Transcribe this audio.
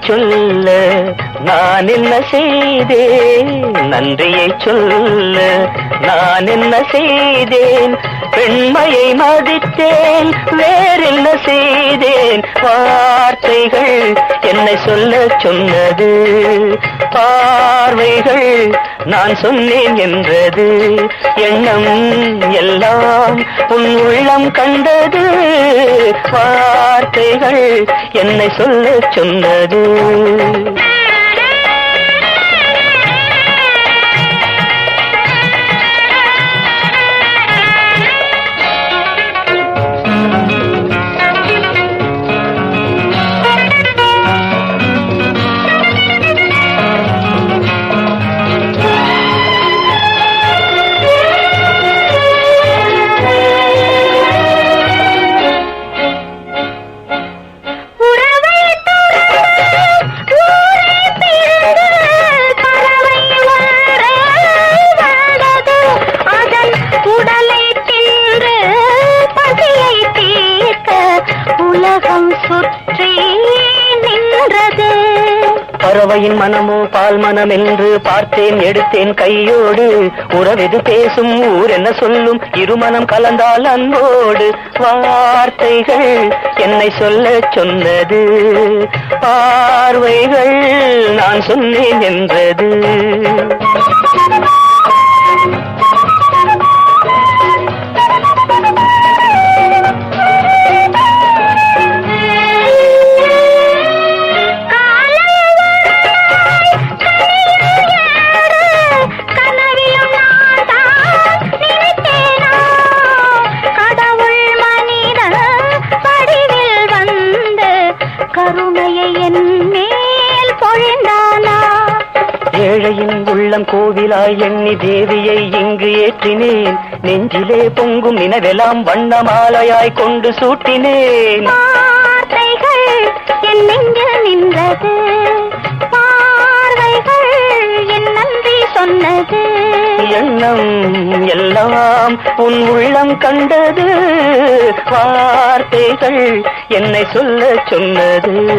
சொல்ல நான் என்ன செய்தேன்? நன்றியை சொல்ல நான் என்ன செய்தேன்? பெண்மையை மதித்தேன் வேறென்ன செய்தேன்? வார்த்தைகள் என்னை சொல்ல சொன்னது பார்வைகள் நான் சொன்னேன் என்றது எண்ணம் எல்லாம் உன் உள்ளம் கண்டது. வார்த்தைகள் என்னை சொல்ல சொன்னது. உலகம் சுற்றி நின்றது. பறவையின் மனமோ பால் மனம் என்று பார்த்தேன் எடுத்தேன் கையோடு. உறவெது பேசும் ஊர் என்ன சொல்லும் இருமனம் கலந்தால் அன்போடு. வார்த்தைகள் என்னை சொல்ல சொன்னது. பார்வைகள் நான் சொன்னேன் என்றது. ஏழையின் உள்ளம் கோவிலாய் எண்ணி தேவியை இங்கு ஏற்றினேன். நெஞ்சிலே பொங்கும் நினைவெல்லாம் வண்ணமாலையாய் கொண்டு சூட்டினேன். நின்றது. சொன்னது. எண்ணம் எல்லாம் உன் உள்ளம் கண்டது. வார்த்தைகள் என்னை சொல்ல சொன்னது.